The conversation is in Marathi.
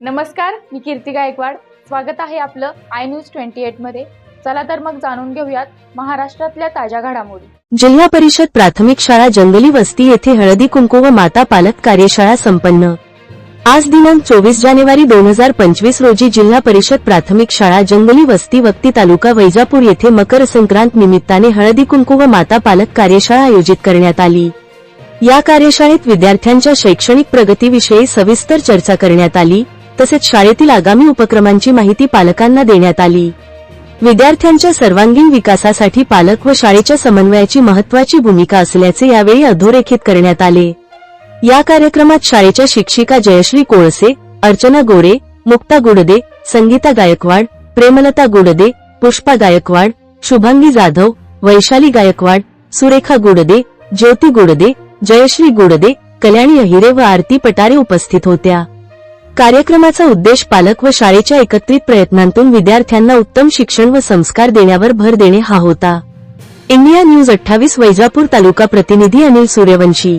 नमस्कार मी कीर्ती गायकवाड. स्वागत आहे आपलं आय न्यूज ट्वेंटी एटमध्ये. चला तर मग जाणून घेऊयात महाराष्ट्रातल्या ताज्या घडामोडी. जिल्हा परिषद प्राथमिक शाळा जंगली वस्ती येथे हळदी कुंकू व माता पालक कार्यशाळा संपन्न. आज दिनांक चोवीस जानेवारी दोन हजार पंचवीस रोजी जिल्हा परिषद प्राथमिक शाळा जंगली वस्ती वक्ती तालुका वैजापूर येथे मकर संक्रांत निमित्ताने हळदी कुंकू व माता पालक कार्यशाळा आयोजित करण्यात आली. या कार्यशाळेत विद्यार्थ्यांच्या शैक्षणिक प्रगतीविषयी सविस्तर चर्चा करण्यात आली. तसेच शाळेतील आगामी उपक्रमांची माहिती पालकांना देण्यात आली. विद्यार्थ्यांच्या सर्वांगीण विकासासाठी पालक व शाळेच्या समन्वयाची महत्वाची भूमिका असल्याचे यावेळी अधोरेखित करण्यात आले. या कार्यक्रमात शाळेच्या शिक्षिका जयश्री कोळसे अर्चना गोरे मुक्ता गुडदे संगीता गायकवाड प्रेमलता गुडदे पुष्पा गायकवाड शुभांगी जाधव वैशाली गायकवाड सुरेखा गुडदे ज्योती गुडदे जयश्री गुडदे कल्याणी अहिरे व आरती पटारे उपस्थित होत्या. कार्यक्रमाचा उद्देश पालक व शाळेच्या एकत्रित प्रयत्नांतून विद्यार्थ्यांना उत्तम शिक्षण व संस्कार देण्यावर भर देणे हा होता. इंडिया न्यूज अठ्ठावीस वैजापूर तालुका प्रतिनिधी अनिल सूर्यवंशी.